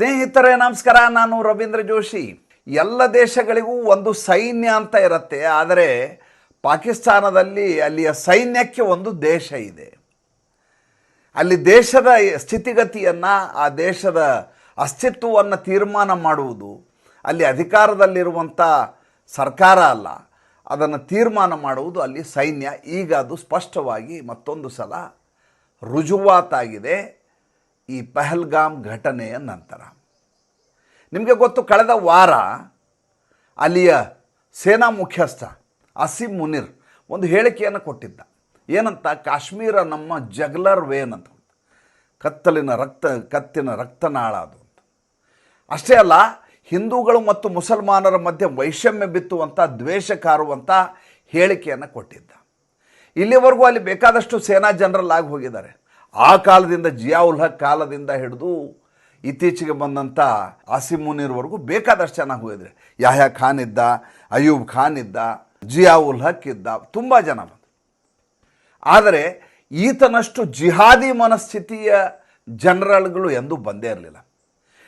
ಸ್ನೇಹಿತರೇ, ನಮಸ್ಕಾರ. ನಾನು ರವೀಂದ್ರ ಜೋಶಿ. ಎಲ್ಲ ದೇಶಗಳಿಗೂ ಒಂದು ಸೈನ್ಯ ಅಂತ ಇರುತ್ತೆ. ಆದರೆ ಪಾಕಿಸ್ತಾನದಲ್ಲಿ ಅಲ್ಲಿಯ ಸೈನ್ಯಕ್ಕೆ ಒಂದು ದೇಶ ಇದೆ. ಅಲ್ಲಿ ದೇಶದ ಸ್ಥಿತಿಗತಿಯನ್ನು, ಆ ದೇಶದ ಅಸ್ತಿತ್ವವನ್ನು ತೀರ್ಮಾನ ಮಾಡುವುದು, ಅಲ್ಲಿ ಅಧಿಕಾರದಲ್ಲಿರುವಂಥ ಸರ್ಕಾರ ಅಲ್ಲ, ಅದನ್ನು ತೀರ್ಮಾನ ಮಾಡುವುದು ಅಲ್ಲಿ ಸೈನ್ಯ. ಈಗ ಅದು ಸ್ಪಷ್ಟವಾಗಿ ಮತ್ತೊಂದು ಸಲ ರುಜುವಾತಾಗಿದೆ. ಈ ಪಹಲ್ಗಾಮ್ ಘಟನೆಯ ನಂತರ. ನಿಮಗೆ ಗೊತ್ತು, ಕಳೆದ ವಾರ ಅಲ್ಲಿಯ ಸೇನಾ ಮುಖ್ಯಸ್ಥ ಅಸೀಂ ಮುನಿರ್ ಒಂದು ಹೇಳಿಕೆಯನ್ನು ಕೊಟ್ಟಿದ್ದ. ಏನಂತ? ಕಾಶ್ಮೀರ ನಮ್ಮ ಜಗ್ಲರ್ ವೇನ್ ಅಂತ ಕತ್ತಲಿನ ರಕ್ತ, ಕತ್ತಿನ ರಕ್ತನಾಳ ಅದು ಅಷ್ಟೇ ಅಲ್ಲ, ಹಿಂದೂಗಳು ಮತ್ತು ಮುಸಲ್ಮಾನರ ಮಧ್ಯೆ ವೈಷಮ್ಯ ಬಿತ್ತುವಂಥ ದ್ವೇಷ ಕಾರುವಂಥ ಹೇಳಿಕೆಯನ್ನು ಕೊಟ್ಟಿದ್ದ. ಇಲ್ಲಿವರೆಗೂ ಅಲ್ಲಿ ಬೇಕಾದಷ್ಟು ಸೇನಾ ಜನರಲ್ ಆಗಿ ಹೋಗಿದ್ದಾರೆ. ಆ ಕಾಲದಿಂದ ಜಿಯಾ ಉಲ್ ಹಕ್ ಕಾಲದಿಂದ ಹಿಡಿದು ಇತ್ತೀಚೆಗೆ ಬಂದಂಥ ಆಸಿಮ್ ಮುನೀರ್ವರೆಗೂ ಬೇಕಾದಷ್ಟು ಚೆನ್ನಾಗಿ ಹೋಗಿದ್ರೆ. ಯಾಹ್ಯಾ ಖಾನ್ ಇದ್ದ ಅಯೂಬ್ ಖಾನ್ ಇದ್ದ ಜಿಯಾ ಉಲ್ ಹಕ್ ಇದ್ದ, ತುಂಬ ಜನ ಬಂದರು. ಆದರೆ ಈತನಷ್ಟು ಜಿಹಾದಿ ಮನಸ್ಥಿತಿಯ ಜನರಲ್ಗಳು ಎಂದೂ ಬಂದೇ ಇರಲಿಲ್ಲ.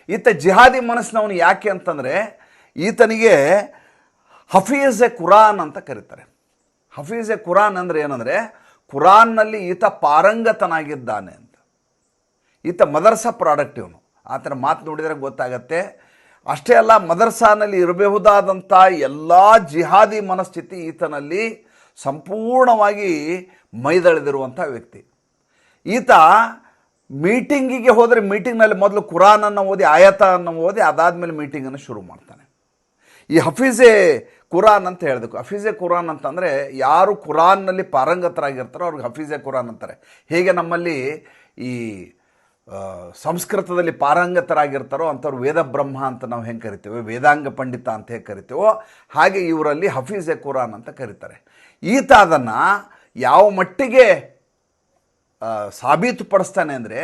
ಈತ ಜಿಹಾದಿ ಮನಸ್ಸಿನವನು ಯಾಕೆ ಅಂತಂದರೆ ಈತನಿಗೆ ಹಫೀಜ್ ಎ ಕುರಾನ್ ಅಂತ ಕರೀತಾರೆ. ಹಫೀಜ್ ಎ ಕುರಾನ್ ಅಂದರೆ ಏನಂದರೆ ಕುರಾನ್ನಲ್ಲಿ ಈತ ಪಾರಂಗತನಾಗಿದ್ದಾನೆ ಅಂತ. ಈತ ಮದರ್ಸಾ ಪ್ರಾಡಕ್ಟ್ ಇವನು. ಆತನ ಮಾತು ನೋಡಿದರೆ ಗೊತ್ತಾಗತ್ತೆ. ಅಷ್ಟೇ ಅಲ್ಲ, ಮದರ್ಸಾನಲ್ಲಿ ಇರಬಹುದಾದಂಥ ಎಲ್ಲ ಜಿಹಾದಿ ಮನಸ್ಥಿತಿ ಈತನಲ್ಲಿ ಸಂಪೂರ್ಣವಾಗಿ ಮೈದಳೆದಿರುವಂಥ ವ್ಯಕ್ತಿ. ಈತ ಮೀಟಿಂಗಿಗೆ ಹೋದರೆ ಮೀಟಿಂಗ್ನಲ್ಲಿ ಮೊದಲು ಕುರಾನನ್ನು ಓದಿ ಆಯತನ್ನು ಓದಿ, ಅದಾದಮೇಲೆ ಮೀಟಿಂಗನ್ನು ಶುರು ಮಾಡ್ತಾನೆ. ಈ ಹಫೀಜೆ ಕುರಾನ್ ಅಂತ ಹೇಳಬೇಕು ಹಫೀಜೆ ಕುರಾನ್ ಅಂತಂದರೆ ಯಾರು ಕುರಾನ್ನಲ್ಲಿ ಪಾರಂಗತರಾಗಿರ್ತಾರೋ ಅವ್ರಿಗೆ ಹಫೀಜೆ ಕುರಾನ್ ಅಂತಾರೆ. ಹೇಗೆ ನಮ್ಮಲ್ಲಿ ಈ ಸಂಸ್ಕೃತದಲ್ಲಿ ಪಾರಂಗತರಾಗಿರ್ತಾರೋ ಅಂಥವ್ರು ವೇದ ಬ್ರಹ್ಮ ಅಂತ ನಾವು ಹೆಂಗೆ ಕರಿತೇವೆ, ವೇದಾಂಗ ಪಂಡಿತ ಅಂತ ಹೇಗೆ ಕರಿತೇವೋ, ಹಾಗೆ ಇವರಲ್ಲಿ ಹಫೀಜೆ ಕುರಾನ್ ಅಂತ ಕರೀತಾರೆ. ಈತ ಅದನ್ನು ಯಾವ ಮಟ್ಟಿಗೆ ಸಾಬೀತು ಸಾಬೀತುಪಡಿಸ್ತಾನೆ ಅಂದರೆ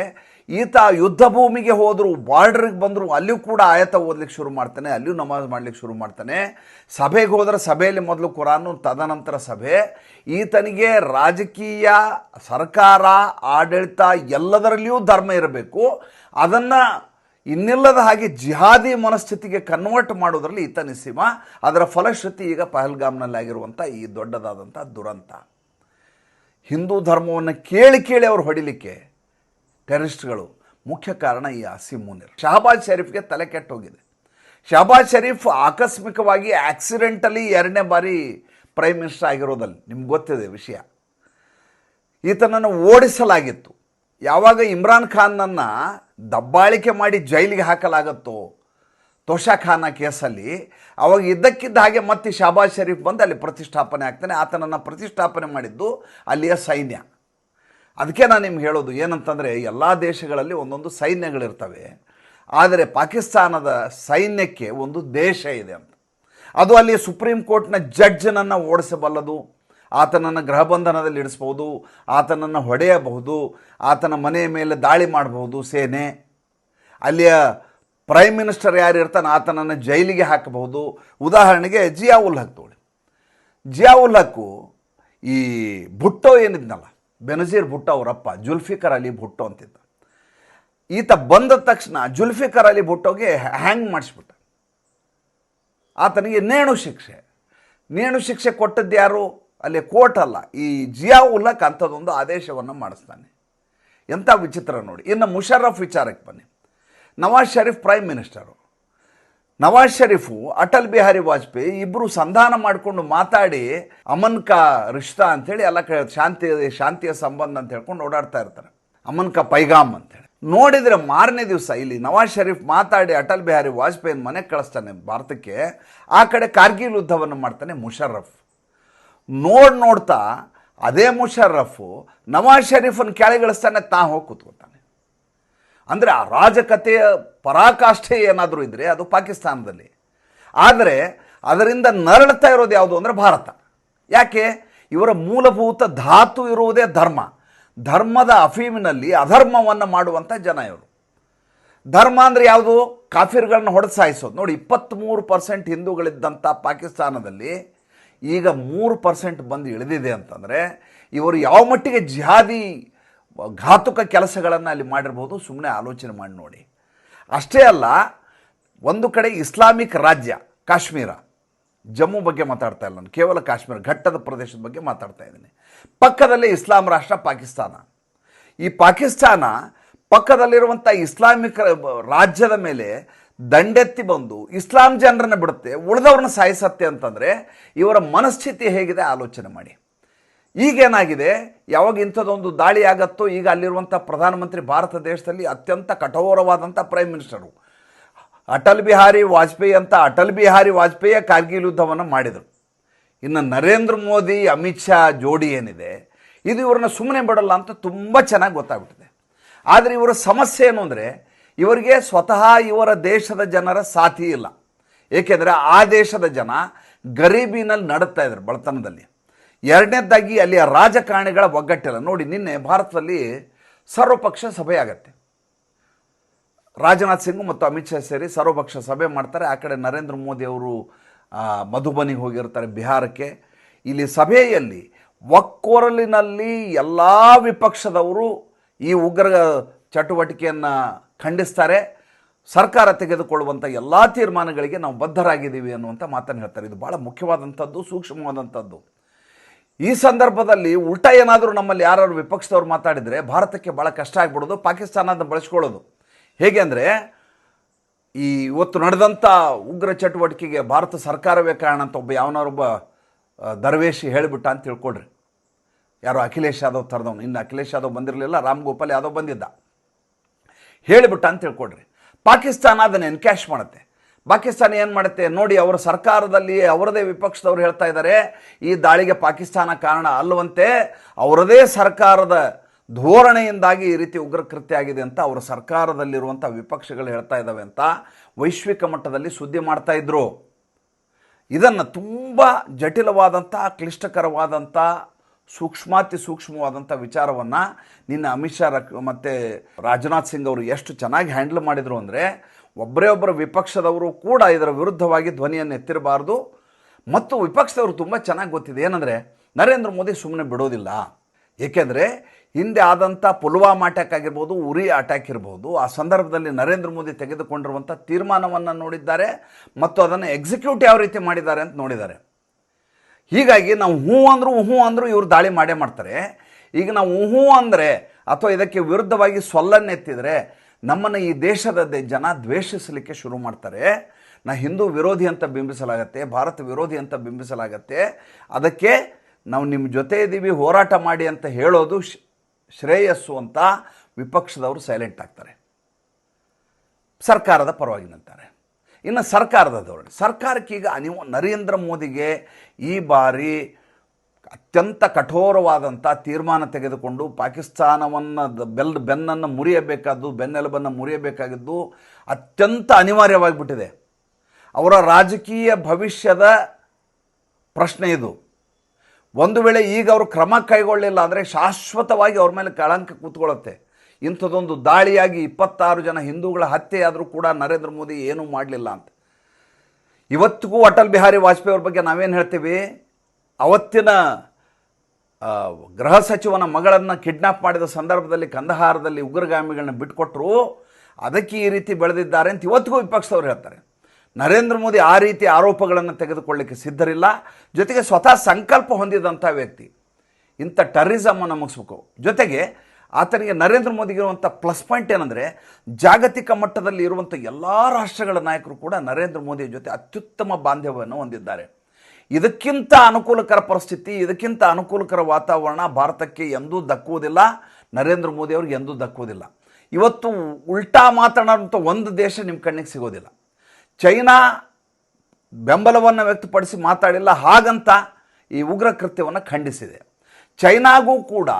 ಈತ ಯುದ್ಧ ಭೂಮಿಗೆ ಹೋದರೂ, ಬಾರ್ಡ್ರಿಗೆ ಬಂದರೂ, ಅಲ್ಲಿಯೂ ಕೂಡ ಆಯತ ಓದ್ಲಿಕ್ಕೆ ಶುರು ಮಾಡ್ತಾನೆ, ಅಲ್ಲಿಯೂ ನಮಾಜ್ ಮಾಡ್ಲಿಕ್ಕೆ ಶುರು ಮಾಡ್ತಾನೆ. ಸಭೆಗೆ ಹೋದರೆ ಸಭೆಯಲ್ಲಿ ಮೊದಲು ಕುರಾನು, ತದನಂತರ ಸಭೆ. ಈತನಿಗೆ ರಾಜಕೀಯ, ಸರ್ಕಾರ, ಆಡಳಿತ ಎಲ್ಲದರಲ್ಲಿಯೂ ಧರ್ಮ ಇರಬೇಕು. ಅದನ್ನು ಇನ್ನಿಲ್ಲದ ಹಾಗೆ ಜಿಹಾದಿ ಮನಸ್ಥಿತಿಗೆ ಕನ್ವರ್ಟ್ ಮಾಡೋದ್ರಲ್ಲಿ ಈತ ನಿಸ್ಸೀಮ. ಅದರ ಫಲಶ್ರುತಿ ಈಗ ಪಹಲ್ಗಾಮ್ನಲ್ಲಿ ಆಗಿರುವಂಥ ಈ ದೊಡ್ಡದಾದಂಥ ದುರಂತ. ಹಿಂದೂ ಧರ್ಮವನ್ನು ಕೇಳಿ ಕೇಳಿ ಅವರು ಹೊಡಿಲಿಕ್ಕೆ ಟೆರರಿಸ್ಟ್ಗಳು. ಮುಖ್ಯ ಕಾರಣ ಈ ಆಸಿಮ್ ಮುನಿರ್. ಶಹಬಾಜ್ ಶರೀಫ್ಗೆ ತಲೆ ಕೆಟ್ಟೋಗಿದೆ. ಶಹಬಾಜ್ ಶರೀಫ್ ಆಕಸ್ಮಿಕವಾಗಿ ಆಕ್ಸಿಡೆಂಟಲಿ ಎರಡನೇ ಬಾರಿ ಪ್ರೈಮ್ ಮಿನಿಸ್ಟರ್ ಆಗಿರೋದಲ್ಲಿ. ನಿಮ್ಗೆ ಗೊತ್ತಿದೆ ವಿಷಯ. ಈತನನ್ನು ಓಡಿಸಲಾಗಿತ್ತು. ಯಾವಾಗ ಇಮ್ರಾನ್ ಖಾನ್ನನ್ನು ದಬ್ಬಾಳಿಕೆ ಮಾಡಿ ಜೈಲಿಗೆ ಹಾಕಲಾಗತ್ತೋ, ತೋಷಾ ಖಾನ ಕೇಸಲ್ಲಿ, ಅವಾಗ ಇದ್ದಕ್ಕಿದ್ದ ಹಾಗೆ ಮತ್ತೆ ಶಹಬಾಜ್ ಶರೀಫ್ ಬಂದು ಅಲ್ಲಿ ಪ್ರತಿಷ್ಠಾಪನೆ ಆಗ್ತಾನೆ. ಆತನನ್ನು ಪ್ರತಿಷ್ಠಾಪನೆ ಮಾಡಿದ್ದು ಅಲ್ಲಿಯ ಸೈನ್ಯ. ಅದಕ್ಕೆ ನಾನು ನಿಮ್ಗೆ ಹೇಳೋದು ಏನಂತಂದರೆ, ಎಲ್ಲ ದೇಶಗಳಲ್ಲಿ ಒಂದೊಂದು ಸೈನ್ಯಗಳಿರ್ತವೆ. ಆದರೆ ಪಾಕಿಸ್ತಾನದ ಸೈನ್ಯಕ್ಕೆ ಒಂದು ದೇಶ ಇದೆ ಅಂತ. ಅದು ಅಲ್ಲಿ ಸುಪ್ರೀಂ ಕೋರ್ಟ್ನ ಜಡ್ಜನನ್ನು ಓಡಿಸಬಲ್ಲದು, ಆತನನ್ನು ಗೃಹಬಂಧನದಲ್ಲಿ ಇಡಿಸ್ಬೋದು, ಆತನನ್ನು ಹೊಡೆಯಬಹುದು, ಆತನ ಮನೆಯ ಮೇಲೆ ದಾಳಿ ಮಾಡಬಹುದು, ಸೇನೆ. ಅಲ್ಲಿಯ ಪ್ರೈಮ್ ಮಿನಿಸ್ಟರ್ ಯಾರು ಇರ್ತಾನೆ ಆತನನ್ನು ಜೈಲಿಗೆ ಹಾಕಬಹುದು. ಉದಾಹರಣೆಗೆ ಜಿಯಾ ಉಲ್ ಹಕ್ ಜಿಯಾ ಉಲ್ ಹಕ್ಕು ಈ ಭುಟ್ಟೋ ಏನಿದ್ನಲ್ಲ ಬೆನಜೀರ್ ಭುಟ್ಟ ಅವರಪ್ಪ, ಜುಲ್ಫಿಕರ್ ಅಲಿ ಭುಟ್ಟು ಅಂತಿದ್ದ. ಈತ ಬಂದ ತಕ್ಷಣ ಜುಲ್ಫಿಕರ್ ಅಲಿ ಭುಟ್ಟೋಗೆ ಹ್ಯಾಂಗ್ ಮಾಡಿಸ್ಬಿಟ್ಟ. ಆತನಿಗೆ ನೇಣು ಶಿಕ್ಷೆ. ನೇಣು ಶಿಕ್ಷೆ ಕೊಟ್ಟದ್ದು ಯಾರು? ಅಲ್ಲಿ ಕೋರ್ಟ್ ಅಲ್ಲ. ಈ ಜಿಯಾ ಉಲ್ಲಕ್ ಅಂಥದ್ದೊಂದು ಆದೇಶವನ್ನು ಮಾಡಿಸ್ತಾನೆ. ಎಂಥ ವಿಚಿತ್ರ ನೋಡಿ. ಇನ್ನು ಮುಷರಫ್ ವಿಚಾರಕ್ಕೆ ಬನ್ನಿ. ನವಾಜ್ ಶರೀಫ್ ಪ್ರೈಮ್ ಮಿನಿಸ್ಟರು ನವಾಜ್ ಶರೀಫು, ಅಟಲ್ ಬಿಹಾರಿ ವಾಜಪೇಯಿ ಇಬ್ಬರು ಸಂಧಾನ ಮಾಡಿಕೊಂಡು ಮಾತಾಡಿ ಅಮನ್ ಕಾ ರಿಶ್ತಾ ಅಂತೇಳಿ ಎಲ್ಲ ಕ ಶಾಂತಿ, ಶಾಂತಿಯ ಸಂಬಂಧ ಅಂತ ಹೇಳ್ಕೊಂಡು ಓಡಾಡ್ತಾ ಇರ್ತಾರೆ. ಅಮನ್ ಕಾ ಪೈಗಾಮ್ ಅಂತೇಳಿ ನೋಡಿದರೆ ಮಾರನೇ ದಿವಸ ಇಲ್ಲಿ ನವಾಜ್ ಶರೀಫ್ ಮಾತಾಡಿ ಅಟಲ್ ಬಿಹಾರಿ ವಾಜಪೇಯಿನ ಮನೆಗೆ ಕಳಿಸ್ತಾನೆ ಭಾರತಕ್ಕೆ, ಆ ಕಡೆ ಕಾರ್ಗಿಲ್ ಯುದ್ಧವನ್ನು ಮಾಡ್ತಾನೆ ಮುಷರ್ರಫ್. ನೋಡಿ ನೋಡ್ತಾ ಅದೇ ಮುಷರ್ರಫು ನವಾಜ್ ಶರೀಫನ್ನು ಕೆಳಗಿಳಿಸ್ತಾನೆ ತಾ ಹೋಗಿ ಕೂತ್ಕೊತಾನೆ ಅಂದರೆ ಆ ರಾಜಕತೆಯ ಪರಾಕಾಷ್ಠೆ ಏನಾದರೂ ಇದ್ದರೆ ಅದು ಪಾಕಿಸ್ತಾನದಲ್ಲಿ. ಆದರೆ ಅದರಿಂದ ನರಳುತ್ತಾ ಇರೋದು ಯಾವುದು ಅಂದರೆ ಭಾರತ. ಯಾಕೆ? ಇವರ ಮೂಲಭೂತ ಧಾತು ಇರುವುದೇ ಧರ್ಮ. ಧರ್ಮದ ಅಫೀಮಿನಲ್ಲಿ ಅಧರ್ಮವನ್ನು ಮಾಡುವಂಥ ಜನ ಇವರು. ಧರ್ಮ ಅಂದರೆ ಯಾವುದು? ಕಾಫಿರ್ಗಳನ್ನ ಹೊಡೆದು ಸಾಯಿಸೋದು. ನೋಡಿ ಇಪ್ಪತ್ತ್ಮೂರು ಪರ್ಸೆಂಟ್ ಹಿಂದೂಗಳಿದ್ದಂಥ ಪಾಕಿಸ್ತಾನದಲ್ಲಿ ಈಗ ಮೂರು ಪರ್ಸೆಂಟ್ ಬಂದು ಇಳಿದಿದೆ ಅಂತಂದರೆ ಇವರು ಯಾವ ಮಟ್ಟಿಗೆ ಜಿಹಾದಿ ಘಾತುಕ ಕೆಲಸಗಳನ್ನು ಅಲ್ಲಿ ಮಾಡಿರ್ಬೋದು ಸುಮ್ಮನೆ ಆಲೋಚನೆ ಮಾಡಿ ನೋಡಿ. ಅಷ್ಟೇ ಅಲ್ಲ, ಒಂದು ಕಡೆ ಇಸ್ಲಾಮಿಕ್ ರಾಜ್ಯ, ಕಾಶ್ಮೀರ, ಜಮ್ಮು ಬಗ್ಗೆ ಮಾತಾಡ್ತಾ ಇಲ್ಲ ನಾನು, ಕೇವಲ ಕಾಶ್ಮೀರ, ಘಟ್ಟದ ಪ್ರದೇಶದ ಬಗ್ಗೆ ಮಾತಾಡ್ತಾ ಇದ್ದೀನಿ. ಪಕ್ಕದಲ್ಲೇ ಇಸ್ಲಾಂ ರಾಷ್ಟ್ರ, ಪಾಕಿಸ್ತಾನ. ಈ ಪಾಕಿಸ್ತಾನ ಪಕ್ಕದಲ್ಲಿರುವಂಥ ಇಸ್ಲಾಮಿಕ್ ರಾಜ್ಯದ ಮೇಲೆ ದಂಡೆತ್ತಿ ಬಂದು ಇಸ್ಲಾಂ ಜನರನ್ನ ಬಿಡುತ್ತೆ, ಉಳಿದವ್ರನ್ನ ಸಾಯಿಸತ್ತೆ ಅಂತಂದರೆ ಇವರ ಮನಸ್ಥಿತಿ ಹೇಗಿದೆ ಆಲೋಚನೆ ಮಾಡಿ. ಈಗೇನಾಗಿದೆ? ಯಾವಾಗ ಇಂಥದ್ದೊಂದು ದಾಳಿ ಆಗತ್ತೋ, ಈಗ ಅಲ್ಲಿರುವಂಥ ಪ್ರಧಾನಮಂತ್ರಿ ಭಾರತ ದೇಶದಲ್ಲಿ ಅತ್ಯಂತ ಕಠೋರವಾದಂಥ ಪ್ರೈಮ್ ಮಿನಿಸ್ಟರು. ಅಟಲ್ ಬಿಹಾರಿ ವಾಜಪೇಯಿ ಅಂತ ಅಟಲ್ ಬಿಹಾರಿ ವಾಜಪೇಯಿಯ ಕಾರ್ಗಿಲ್ ಯುದ್ಧವನ್ನು ಮಾಡಿದರು. ಇನ್ನು ನರೇಂದ್ರ ಮೋದಿ, ಅಮಿತ್ ಶಾ ಜೋಡಿ ಏನಿದೆ? ಇದು ಇವ್ರನ್ನ ಸುಮ್ಮನೆ ಬಿಡಲ್ಲ ಅಂತ ತುಂಬ ಚೆನ್ನಾಗಿ ಗೊತ್ತಾಗ್ಬಿಟ್ಟಿದೆ. ಆದರೆ ಇವರ ಸಮಸ್ಯೆ ಏನು ಅಂದರೆ, ಇವರಿಗೆ ಸ್ವತಃ ಇವರ ದೇಶದ ಜನರ ಸಾಥಿ ಇಲ್ಲ. ಏಕೆಂದರೆ ಆ ದೇಶದ ಜನ ಗರೀಬಿನಲ್ಲಿ ನಡುತ್ತಾ ಇದ್ದಾರೆ ಬಡತನದಲ್ಲಿ. ಎರಡನೇದಾಗಿ ಅಲ್ಲಿಯ ರಾಜಕಾರಣಿಗಳ ಒಗ್ಗಟ್ಟಿಲ್ಲ. ನೋಡಿ, ನಿನ್ನೆ ಭಾರತದಲ್ಲಿ ಸರ್ವಪಕ್ಷ ಸಭೆ ಆಗತ್ತೆ ರಾಜನಾಥ್ ಸಿಂಗ್ ಮತ್ತು ಅಮಿತ್ ಶಾ ಸೇರಿ ಸರ್ವಪಕ್ಷ ಸಭೆ ಮಾಡ್ತಾರೆ. ಆ ಕಡೆ ನರೇಂದ್ರ ಮೋದಿ ಅವರು ಮಧುಬನಿಗೆ ಹೋಗಿರ್ತಾರೆ ಬಿಹಾರಕ್ಕೆ. ಇಲ್ಲಿ ಸಭೆಯಲ್ಲಿ ಒಕ್ಕೊರಲಿನಲ್ಲಿ ಎಲ್ಲ ವಿಪಕ್ಷದವರು ಈ ಉಗ್ರ ಚಟುವಟಿಕೆಯನ್ನು ಖಂಡಿಸ್ತಾರೆ. ಸರ್ಕಾರ ತೆಗೆದುಕೊಳ್ಳುವಂಥ ಎಲ್ಲ ತೀರ್ಮಾನಗಳಿಗೆ ನಾವು ಬದ್ಧರಾಗಿದ್ದೀವಿ ಅನ್ನುವಂಥ ಮಾತನ್ನು ಹೇಳ್ತಾರೆ. ಇದು ಭಾಳ ಮುಖ್ಯವಾದಂಥದ್ದು, ಸೂಕ್ಷ್ಮವಾದಂಥದ್ದು. ಈ ಸಂದರ್ಭದಲ್ಲಿ ಉಲ್ಟಾ ಏನಾದರೂ ನಮ್ಮಲ್ಲಿ ಯಾರು ವಿಪಕ್ಷದವ್ರು ಮಾತಾಡಿದರೆ ಭಾರತಕ್ಕೆ ಭಾಳ ಕಷ್ಟ ಆಗ್ಬಿಡೋದು ಪಾಕಿಸ್ತಾನದ ಬಳಸ್ಕೊಳ್ಳೋದು. ಹೇಗೆ ಅಂದರೆ, ಈ ಇವತ್ತು ನಡೆದಂಥ ಉಗ್ರ ಚಟುವಟಿಕೆಗೆ ಭಾರತ ಸರ್ಕಾರವೇ ಕಾರಣ ಅಂತ ಒಬ್ಬ ಯಾವನೊಬ್ಬ ದರ್ವೇಶಿ ಹೇಳಿಬಿಟ್ಟ ಅಂತ ತಿಳ್ಕೊಳ್ರಿ. ಯಾರೋ ಅಖಿಲೇಶ್ ಯಾದವ್ ಥರದವನು. ಇನ್ನು ಅಖಿಲೇಶ್ ಯಾದವ್ ಬಂದಿರಲಿಲ್ಲ, ರಾಮ್ ಗೋಪಾಲ್ ಯಾದವ್ ಬಂದಿದ್ದ. ಹೇಳಿಬಿಟ್ಟ ಅಂತ ತಿಳ್ಕೊಡ್ರಿ ಪಾಕಿಸ್ತಾನ ಅದನ್ನು ಎನ್ಕ್ಯಾಶ್ ಮಾಡುತ್ತೆ. ಪಾಕಿಸ್ತಾನ ಏನು ಮಾಡುತ್ತೆ? ನೋಡಿ, ಅವರ ಸರ್ಕಾರದಲ್ಲಿ ಅವರದೇ ವಿಪಕ್ಷದವ್ರು ಹೇಳ್ತಾ ಇದ್ದಾರೆ, ಈ ದಾಳಿಗೆ ಪಾಕಿಸ್ತಾನ ಕಾರಣ ಅಲ್ಲವಂತೆ ಅವರದೇ ಸರ್ಕಾರದ ಧೋರಣೆಯಿಂದಾಗಿ ಈ ರೀತಿ ಉಗ್ರ ಕೃತ್ಯ ಆಗಿದೆ ಅಂತ ಅವರ ಸರ್ಕಾರದಲ್ಲಿರುವಂಥ ವಿಪಕ್ಷಗಳು ಹೇಳ್ತಾ ಇದ್ದಾವೆ ಅಂತ ವೈಶ್ವಿಕ ಮಟ್ಟದಲ್ಲಿ ಸುದ್ದಿ ಮಾಡ್ತಾ ಇದ್ರು. ಇದನ್ನು ತುಂಬ ಜಟಿಲವಾದಂಥ ಕ್ಲಿಷ್ಟಕರವಾದಂಥ ಸೂಕ್ಷ್ಮಾತಿ ಸೂಕ್ಷ್ಮವಾದಂಥ ವಿಚಾರವನ್ನು ನಿನ್ನ ಅಮಿತ್ ಶಾ ಮತ್ತು ರಾಜನಾಥ್ ಸಿಂಗ್ ಅವರು ಎಷ್ಟು ಚೆನ್ನಾಗಿ ಹ್ಯಾಂಡಲ್ ಮಾಡಿದರು ಅಂದರೆ ಒಬ್ಬರೇ ಒಬ್ಬರು ವಿಪಕ್ಷದವರು ಕೂಡ ಇದರ ವಿರುದ್ಧವಾಗಿ ಧ್ವನಿಯನ್ನು ಎತ್ತಿರಬಾರ್ದು. ಮತ್ತು ವಿಪಕ್ಷದವರು ತುಂಬ ಚೆನ್ನಾಗಿ ಗೊತ್ತಿದೆ. ಏನಂದರೆ, ನರೇಂದ್ರ ಮೋದಿ ಸುಮ್ಮನೆ ಬಿಡೋದಿಲ್ಲ. ಏಕೆಂದರೆ, ಹಿಂದೆ ಆದಂಥ ಪುಲ್ವಾಮಾ ಅಟ್ಯಾಕ್ ಆಗಿರ್ಬೋದು, ಉರಿ ಅಟ್ಯಾಕ್ ಇರ್ಬೋದು, ಆ ಸಂದರ್ಭದಲ್ಲಿ ನರೇಂದ್ರ ಮೋದಿ ತೆಗೆದುಕೊಂಡಿರುವಂಥ ತೀರ್ಮಾನವನ್ನು ನೋಡಿದ್ದಾರೆ ಮತ್ತು ಅದನ್ನು ಎಕ್ಸಿಕ್ಯೂಟ್ ಯಾವ ರೀತಿ ಮಾಡಿದ್ದಾರೆ ಅಂತ ನೋಡಿದ್ದಾರೆ. ಹೀಗಾಗಿ ನಾವು ಹ್ಞೂ ಅಂದರೂ ಹ್ಞೂ ಅಂದರೂ ಇವರು ದಾಳಿ ಮಾಡೇ ಮಾಡ್ತಾರೆ. ಈಗ ನಾವು ಹ್ಞೂ ಅಂದರೆ, ಅಥವಾ ಇದಕ್ಕೆ ವಿರುದ್ಧವಾಗಿ ಸೊಲ್ಲನ್ನೆತ್ತಿದರೆ ನಮ್ಮನ್ನು ಈ ದೇಶದ ಜನ ದ್ವೇಷಿಸಲಿಕ್ಕೆ ಶುರು ಮಾಡ್ತಾರೆ. ನಾ ಹಿಂದೂ ವಿರೋಧಿ ಅಂತ ಬಿಂಬಿಸಲಾಗತ್ತೆ, ಭಾರತ ವಿರೋಧಿ ಅಂತ ಬಿಂಬಿಸಲಾಗತ್ತೆ. ಅದಕ್ಕೆ ನಾವು ನಿಮ್ಮ ಜೊತೆ ಇದ್ದೀವಿ ಹೋರಾಟ ಮಾಡಿ ಅಂತ ಹೇಳೋದು ಶ್ರೇಯಸ್ಸು ಅಂತ ವಿಪಕ್ಷದವರು ಸೈಲೆಂಟ್ ಆಗ್ತಾರೆ. ಸರ್ಕಾರದ ಪರವಾಗಿ ನಿಲ್ತಾರೆ ಇನ್ನು ಸರ್ಕಾರದ ಧೋರಣೆ ಸರ್ಕಾರಕ್ಕೆ ಈಗ ಅನಿವ ನರೇಂದ್ರ ಮೋದಿಗೆ ಈ ಬಾರಿ ಅತ್ಯಂತ ಕಠೋರವಾದಂಥ ತೀರ್ಮಾನ ತೆಗೆದುಕೊಂಡು ಪಾಕಿಸ್ತಾನವನ್ನು ಬೆಲ್ ಬೆನ್ನನ್ನು ಮುರಿಯಬೇಕಾದ್ದು, ಬೆನ್ನೆಲುಬನ್ನು ಮುರಿಯಬೇಕಾಗಿದ್ದು ಅತ್ಯಂತ ಅನಿವಾರ್ಯವಾಗಿಬಿಟ್ಟಿದೆ. ಅವರ ರಾಜಕೀಯ ಭವಿಷ್ಯದ ಪ್ರಶ್ನೆ ಇದು. ಒಂದು ವೇಳೆ ಈಗ ಅವರು ಕ್ರಮ ಕೈಗೊಳ್ಳಿಲ್ಲ ಅಂದರೆ ಶಾಶ್ವತವಾಗಿ ಅವ್ರ ಮೇಲೆ ಕಳಂಕ ಕೂತ್ಕೊಳ್ಳುತ್ತೆ. ಇಂಥದ್ದೊಂದು ದಾಳಿಯಾಗಿ ಇಪ್ಪತ್ತಾರು ಜನ ಹಿಂದೂಗಳ ಹತ್ಯೆಯಾದರೂ ಕೂಡ ನರೇಂದ್ರ ಮೋದಿ ಏನೂ ಮಾಡಲಿಲ್ಲ ಅಂತ. ಇವತ್ತಿಗೂ ಅಟಲ್ ಬಿಹಾರಿ ವಾಜಪೇಯಿ ಅವ್ರ ಬಗ್ಗೆ ನಾವೇನು ಹೇಳ್ತೀವಿ? ಅವತ್ತಿನ ಗೃಹ ಸಚಿವನ ಮಗಳನ್ನು ಕಿಡ್ನಾಪ್ ಮಾಡಿದ ಸಂದರ್ಭದಲ್ಲಿ ಕಂದಹಾರದಲ್ಲಿ ಉಗ್ರಗಾಮಿಗಳನ್ನ ಬಿಟ್ಕೊಟ್ರು, ಅದಕ್ಕೆ ಈ ರೀತಿ ಬೆಳೆದಿದ್ದಾರೆ ಅಂತ ಇವತ್ತಿಗೂ ವಿಪಕ್ಷದವ್ರು ಹೇಳ್ತಾರೆ. ನರೇಂದ್ರ ಮೋದಿ ಆ ರೀತಿ ಆರೋಪಗಳನ್ನು ತೆಗೆದುಕೊಳ್ಳಿಕ್ಕೆ ಸಿದ್ಧರಿಲ್ಲ. ಜೊತೆಗೆ ಸ್ವತಃ ಸಂಕಲ್ಪ ಹೊಂದಿದಂಥ ವ್ಯಕ್ತಿ, ಇಂಥ ಟೆರರಿಸಮನ್ನು ಮುಗಿಸ್ಬೇಕು. ಜೊತೆಗೆ ಆತನಿಗೆ ನರೇಂದ್ರ ಮೋದಿಗೆ ಇರುವಂಥ ಪ್ಲಸ್ ಪಾಯಿಂಟ್ ಏನಂದರೆ, ಜಾಗತಿಕ ಮಟ್ಟದಲ್ಲಿ ಇರುವಂಥ ಎಲ್ಲ ರಾಷ್ಟ್ರಗಳ ನಾಯಕರು ಕೂಡ ನರೇಂದ್ರ ಮೋದಿಯ ಜೊತೆ ಅತ್ಯುತ್ತಮ ಬಾಂಧವ್ಯವನ್ನು ಹೊಂದಿದ್ದಾರೆ. ಇದಕ್ಕಿಂತ ಅನುಕೂಲಕರ ಪರಿಸ್ಥಿತಿ, ಇದಕ್ಕಿಂತ ಅನುಕೂಲಕರ ವಾತಾವರಣ ಭಾರತಕ್ಕೆ ಎಂದೂ ದಕ್ಕುವುದಿಲ್ಲ, ನರೇಂದ್ರ ಮೋದಿ ಅವ್ರಿಗೆ ಎಂದೂ ದಕ್ಕುವುದಿಲ್ಲ. ಇವತ್ತು ಉಲ್ಟಾ ಮಾತನಾಡುವಂಥ ಒಂದು ದೇಶ ನಿಮ್ಮ ಕಣ್ಣಿಗೆ ಸಿಗೋದಿಲ್ಲ. ಚೈನಾ ಬೆಂಬಲವನ್ನು ವ್ಯಕ್ತಪಡಿಸಿ ಮಾತಾಡಿಲ್ಲ, ಹಾಗಂತ ಈ ಉಗ್ರ ಕೃತ್ಯವನ್ನು ಖಂಡಿಸಿದೆ. ಚೈನಾಗೂ ಕೂಡ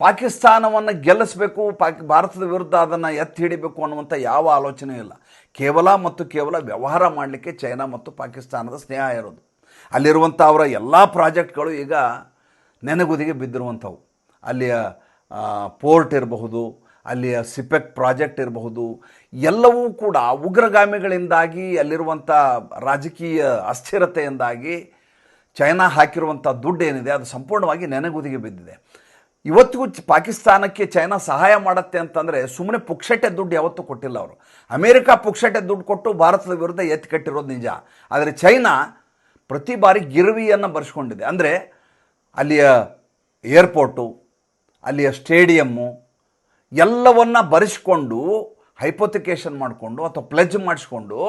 ಪಾಕಿಸ್ತಾನವನ್ನು ಗೆಲ್ಲಿಸಬೇಕು, ಪಾಕಿ ಭಾರತದ ವಿರುದ್ಧ ಅದನ್ನು ಎತ್ತಿ ಹಿಡಿಬೇಕು ಅನ್ನುವಂಥ ಯಾವ ಆಲೋಚನೆ ಇಲ್ಲ. ಕೇವಲ ಮತ್ತು ಕೇವಲ ವ್ಯವಹಾರ ಮಾಡಲಿಕ್ಕೆ ಚೈನಾ ಮತ್ತು ಪಾಕಿಸ್ತಾನದ ಸ್ನೇಹ ಇರೋದು. ಅಲ್ಲಿರುವಂಥ ಅವರ ಎಲ್ಲ ಪ್ರಾಜೆಕ್ಟ್ಗಳು ಈಗ ನೆನೆಗುದಿಗೆ ಬಿದ್ದಿರುವಂಥವು. ಅಲ್ಲಿಯ ಪೋರ್ಟ್ ಇರಬಹುದು, ಅಲ್ಲಿಯ ಸಿಪೆಕ್ ಪ್ರಾಜೆಕ್ಟ್ ಇರಬಹುದು, ಎಲ್ಲವೂ ಕೂಡ ಉಗ್ರಗಾಮಿಗಳಿಂದಾಗಿ ಅಲ್ಲಿರುವಂಥ ರಾಜಕೀಯ ಅಸ್ಥಿರತೆಯಿಂದಾಗಿ ಚೈನಾ ಹಾಕಿರುವಂಥ ದುಡ್ಡು ಏನಿದೆ ಅದು ಸಂಪೂರ್ಣವಾಗಿ ನೆನೆಗುದಿಗೆ ಬಿದ್ದಿದೆ. ಇವತ್ತಿಗೂ ಪಾಕಿಸ್ತಾನಕ್ಕೆ ಚೈನಾ ಸಹಾಯ ಮಾಡುತ್ತೆ ಅಂತಂದರೆ ಸುಮ್ಮನೆ ಪುಕ್ಷಟೆ ದುಡ್ಡು ಯಾವತ್ತೂ ಕೊಟ್ಟಿಲ್ಲ ಅವರು. ಅಮೇರಿಕಾ ಪುಕ್ಷಟೆ ದುಡ್ಡು ಕೊಟ್ಟು ಭಾರತದ ವಿರುದ್ಧ ಎತ್ತಿ ಕಟ್ಟಿರೋದು ನಿಜ. ಆದರೆ ಚೈನಾ ಪ್ರತಿ ಬಾರಿ ಗಿರ್ವಿಯನ್ನು ಬರೆಸ್ಕೊಂಡಿದೆ. ಅಂದರೆ ಅಲ್ಲಿಯ ಏರ್ಪೋರ್ಟು, ಅಲ್ಲಿಯ ಸ್ಟೇಡಿಯಮ್ಮು, ಎಲ್ಲವನ್ನು ಬರೆಸ್ಕೊಂಡು ಹೈಪೋತಿಕೇಶನ್ ಮಾಡಿಕೊಂಡು ಅಥವಾ ಪ್ಲೆಜ್ ಮಾಡಿಸ್ಕೊಂಡು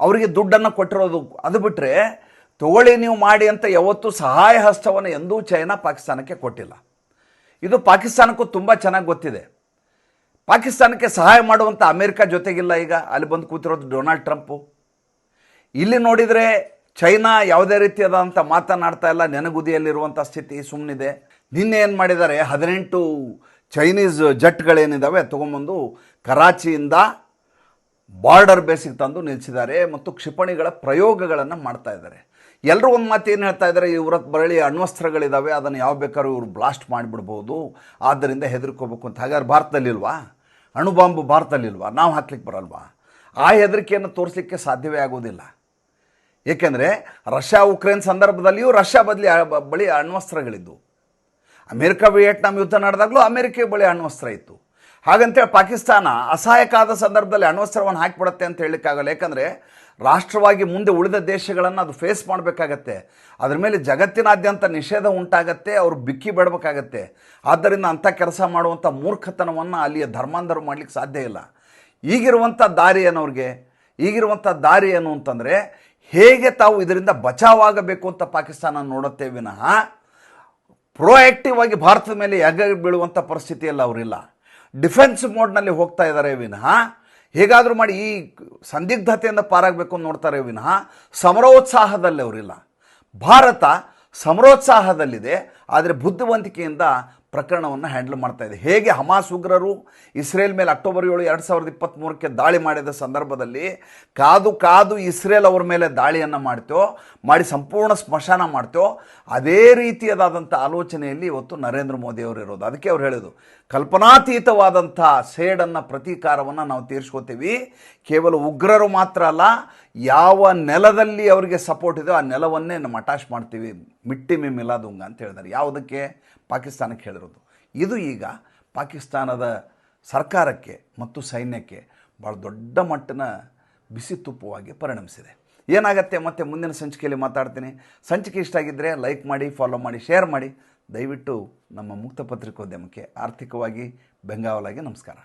ಅವರಿಗೆ ದುಡ್ಡನ್ನು ಕೊಟ್ಟಿರೋದು. ಅದು ಬಿಟ್ಟರೆ ತಗೊಳ್ಳಿ ನೀವು ಮಾಡಿ ಅಂತ ಯಾವತ್ತೂ ಸಹಾಯ ಹಸ್ತವನ್ನು ಎಂದೂ ಚೈನಾ ಪಾಕಿಸ್ತಾನಕ್ಕೆ ಕೊಟ್ಟಿಲ್ಲ. ಇದು ಪಾಕಿಸ್ತಾನಕ್ಕೂ ತುಂಬ ಚೆನ್ನಾಗಿ ಗೊತ್ತಿದೆ. ಪಾಕಿಸ್ತಾನಕ್ಕೆ ಸಹಾಯ ಮಾಡುವಂಥ ಅಮೇರಿಕ ಜೊತೆಗಿಲ್ಲ ಈಗ. ಅಲ್ಲಿ ಬಂದು ಕೂತಿರೋದು ಡೊನಾಲ್ಡ್ ಟ್ರಂಪು. ಇಲ್ಲಿ ನೋಡಿದರೆ ಚೈನಾ ಯಾವುದೇ ರೀತಿಯಾದಂಥ ಮಾತನಾಡ್ತಾ ಇಲ್ಲ, ನೆನಗುದಿಯಲ್ಲಿರುವಂಥ ಸ್ಥಿತಿ ಸುಮ್ಮನಿದೆ ನಿನ್ನೆ ಏನು ಮಾಡಿದ್ದಾರೆ? ಹದಿನೆಂಟು ಚೈನೀಸ್ ಜಟ್ಗಳೇನಿದ್ದಾವೆ ತೊಗೊಂಬಂದು ಕರಾಚಿಯಿಂದ ಬಾರ್ಡರ್ ಬೇಸಿಗೆ ತಂದು ನಿಲ್ಲಿಸಿದ್ದಾರೆ ಮತ್ತು ಕ್ಷಿಪಣಿಗಳ ಪ್ರಯೋಗಗಳನ್ನು ಮಾಡ್ತಾ ಇದ್ದಾರೆ. ಎಲ್ಲರೂ ಒಂದು ಮಾತು ಏನು ಹೇಳ್ತಾ ಇದ್ದಾರೆ? ಇವರ ಬರಳಿ ಅಣ್ವಸ್ತ್ರಗಳಿದ್ದಾವೆ ಅದನ್ನು ಯಾವ ಬೇಕಾದ್ರೂ ಇವರು ಬ್ಲಾಸ್ಟ್ ಮಾಡಿಬಿಡ್ಬೋದು ಆದ್ದರಿಂದ ಹೆದರ್ಕೋಬೇಕು ಅಂತ. ಹಾಗಾದ್ರೆ ಭಾರತದಲ್ಲಿಲ್ವಾ? ಅಣುಬಾಂಬು ಭಾರತದಲ್ಲಿಲ್ವಾ? ನಾವು ಹಾಕ್ಲಿಕ್ಕೆ ಬರಲ್ವಾ? ಆ ಹೆದರಿಕೆಯನ್ನು ತೋರಿಸಲಿಕ್ಕೆ ಸಾಧ್ಯವೇ ಆಗೋದಿಲ್ಲ. ಏಕೆಂದರೆ ರಷ್ಯಾ ಉಕ್ರೇನ್ ಸಂದರ್ಭದಲ್ಲಿಯೂ ರಷ್ಯಾ ಬದಲಿ ಬಳಿ ಅಣ್ವಸ್ತ್ರಗಳಿದ್ದವು ಅಮೆರಿಕ ವಿಯೆಟ್ನಾಂ ಯುದ್ಧ ನಡೆದಾಗಲೂ ಅಮೆರಿಕ ಬಳಿ ಅಣ್ವಸ್ತ್ರ ಇತ್ತು. ಹಾಗಂತೇಳಿ ಪಾಕಿಸ್ತಾನ ಅಸಹಾಯಕಾದ ಸಂದರ್ಭದಲ್ಲಿ ಅಣ್ವಸ್ತ್ರವನ್ನು ಹಾಕಿಬಿಡುತ್ತೆ ಅಂತ ಹೇಳಲಿಕ್ಕಾಗಲ್ಲ. ಏಕೆಂದರೆ ರಾಷ್ಟ್ರವಾಗಿ ಮುಂದೆ ಉಳಿದ ದೇಶಗಳನ್ನು ಅದು ಫೇಸ್ ಮಾಡಬೇಕಾಗತ್ತೆ. ಅದ್ರ ಮೇಲೆ ಜಗತ್ತಿನಾದ್ಯಂತ ನಿಷೇಧ ಉಂಟಾಗತ್ತೆ, ಅವರು ಬಿಕ್ಕಿ ಬಿಡಬೇಕಾಗತ್ತೆ. ಆದ್ದರಿಂದ ಅಂಥ ಕೆಲಸ ಮಾಡುವಂಥ ಮೂರ್ಖತನವನ್ನು ಅಲ್ಲಿಯ ಧರ್ಮಾಂಧರು ಮಾಡಲಿಕ್ಕೆ ಸಾಧ್ಯ ಇಲ್ಲ. ಈಗಿರುವಂಥ ದಾರಿ ಏನವ್ರಿಗೆ ಈಗಿರುವಂಥ ದಾರಿ ಏನು ಅಂತಂದರೆ ಹೇಗೆ ತಾವು ಇದರಿಂದ ಬಚಾವಾಗಬೇಕು ಅಂತ ಪಾಕಿಸ್ತಾನ ನೋಡುತ್ತೆ ವಿನಃ ಪ್ರೋಆಕ್ಟಿವ್ ಆಗಿ ಭಾರತದ ಮೇಲೆ ಯಗ ಬೀಳುವಂಥ ಪರಿಸ್ಥಿತಿಯಲ್ಲಿ ಅವರಿಲ್ಲ. ಡಿಫೆನ್ಸ್ ಮೋಡ್ನಲ್ಲಿ ಹೋಗ್ತಾ ಇದ್ದಾರೆ ವಿನಃ. ಹೇಗಾದರೂ ಮಾಡಿ ಈ ಸಂದಿಗ್ಧತೆಯಿಂದ ಪಾರಾಗಬೇಕು ಅಂತ ನೋಡ್ತಾರೆ ವಿನಃ. ಸಮರೋತ್ಸಾಹದಲ್ಲಿ ಅವರಿಲ್ಲ. ಭಾರತ ಸಮರೋತ್ಸಾಹದಲ್ಲಿದೆ, ಆದರೆ ಬುದ್ಧಿವಂತಿಕೆಯಿಂದ ಪ್ರಕರಣವನ್ನು ಹ್ಯಾಂಡಲ್ ಮಾಡ್ತಾ ಇದೆ. ಹೇಗೆ ಹಮಾಸ್ ಉಗ್ರರು ಇಸ್ರೇಲ್ ಮೇಲೆ ಅಕ್ಟೋಬರ್ ಏಳು ಎರಡು ಸಾವಿರದ ಇಪ್ಪತ್ತ್ಮೂರಕ್ಕೆ ದಾಳಿ ಮಾಡಿದ ಸಂದರ್ಭದಲ್ಲಿ ಕಾದು ಕಾದು ಇಸ್ರೇಲ್ ಅವ್ರ ಮೇಲೆ ದಾಳಿಯನ್ನು ಮಾಡ್ತೋ, ಮಾಡಿ ಸಂಪೂರ್ಣ ಸ್ಮಶಾನ ಮಾಡ್ತೋ, ಅದೇ ರೀತಿಯದಾದಂಥ ಆಲೋಚನೆಯಲ್ಲಿ ಇವತ್ತು ನರೇಂದ್ರ ಮೋದಿ ಅವರು ಇರೋದು. ಅದಕ್ಕೆ ಅವ್ರು ಹೇಳೋದು ಕಲ್ಪನಾತೀತವಾದಂಥ ಸೇಡನ್ನು ಪ್ರತೀಕಾರವನ್ನು ನಾವು ತೀರಿಸ್ಕೋತೀವಿ. ಕೇವಲ ಉಗ್ರರು ಮಾತ್ರ ಅಲ್ಲ, ಯಾವ ನೆಲದಲ್ಲಿ ಅವರಿಗೆ ಸಪೋರ್ಟ್ ಇದೆಯೋ ಆ ನೆಲವನ್ನೇ ನಮ್ಮ ಅಟ್ಯಾಚ್ ಮಾಡ್ತೀವಿ. ಮಿಟ್ಟಿ ಮಿ ಮಿಲಾದುಂಗ ಅಂತ ಹೇಳಿದ್ದಾರೆ ಯಾವುದಕ್ಕೆ? ಪಾಕಿಸ್ತಾನಕ್ಕೆ ಹೇಳಿರೋದು. ಇದು ಈಗ ಪಾಕಿಸ್ತಾನದ ಸರ್ಕಾರಕ್ಕೆ ಮತ್ತು ಸೈನ್ಯಕ್ಕೆ ಭಾಳ ದೊಡ್ಡ ಮಟ್ಟನ ಬಿಸಿ ತುಪ್ಪವಾಗಿ ಪರಿಣಮಿಸಿದೆ. ಏನಾಗತ್ತೆ ಮತ್ತೆ ಮುಂದಿನ ಸಂಚಿಕೆಯಲ್ಲಿ ಮಾತಾಡ್ತೀನಿ. ಸಂಚಿಕೆ ಇಷ್ಟ ಆಗಿದ್ದರೆ ಲೈಕ್ ಮಾಡಿ, ಫಾಲೋ ಮಾಡಿ, ಶೇರ್ ಮಾಡಿ. ದಯವಿಟ್ಟು ನಮ್ಮ ಮುಕ್ತ ಪತ್ರಿಕೋದ್ಯಮಕ್ಕೆ ಆರ್ಥಿಕವಾಗಿ ಬೆಂಗಾವಲಾಗಿ ನಮಸ್ಕಾರ.